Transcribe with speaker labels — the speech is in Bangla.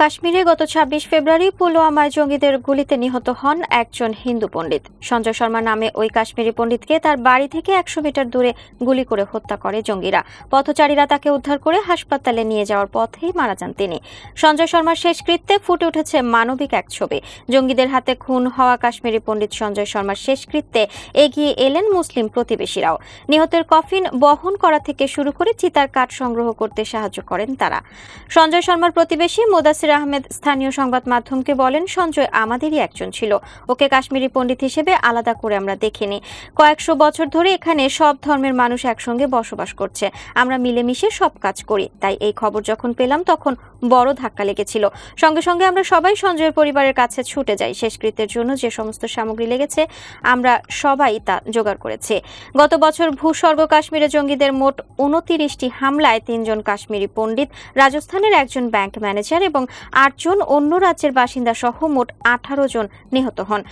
Speaker 1: কাশ্মীরে গত ছাব্বিশ ফেব্রুয়ারি পুলওয়ামায় জঙ্গিদের গুলিতে নিহত হন একজন হিন্দু পণ্ডিত। সঞ্জয় শর্মা নামে ওই কাশ্মীরি পণ্ডিতকে তার বাড়ি থেকে একশো মিটার দূরে গুলি করে হত্যা করে জঙ্গিরা। পথচারীরা তাকে উদ্ধার করে হাসপাতালে নিয়ে যাওয়ার পথেই মারা যান তিনি। সঞ্জয় শর্মার শেষকৃত্যে ফুটে উঠেছে মানবিক এক ছবি। জঙ্গিদের হাতে খুন হওয়া কাশ্মীরি পণ্ডিত সঞ্জয় শর্মার শেষকৃত্যে এগিয়ে এলেন মুসলিম প্রতিবেশীরাও। নিহতের কফিন বহন করা থেকে শুরু করে চিতার কাঠ সংগ্রহ করতে সাহায্য করেন তারা। সঞ্জয় শর্মার প্রতিবেশী মোদাসির আহমেদ স্থানীয় সংবাদ মাধ্যমকে বলেন, সঞ্জয় আমাদেরই একজন ছিল। ওকে কাশ্মীরি পণ্ডিত হিসেবে আলাদা করে আমরা দেখিনি। কয়েকশো বছর ধরে এখানে সব ধর্মের মানুষ একসঙ্গে বসবাস করছে। আমরা মিলেমিশে সব কাজ করি। তাই এই খবর যখন পেলাম, তখন বড় ধাক্কা লেগেছিল। সঙ্গে সঙ্গে আমরা সবাই সঞ্জয়ের পরিবারের কাছে ছুটে যাই। শেষকৃত্যের জন্য যে সমস্ত সামগ্রী লেগেছে, আমরা সবাই তা জোগাড় করেছি। গত বছর ভূস্বর্গ কাশ্মীরে জঙ্গিদের মোট উনতিরিশটি হামলায় তিনজন কাশ্মীরি পণ্ডিত, রাজস্থানের একজন ব্যাংক ম্যানেজার এবং আটজন অন্য রাজ্যের বাসিন্দা সহ মোট আঠারো জন নিহত হন।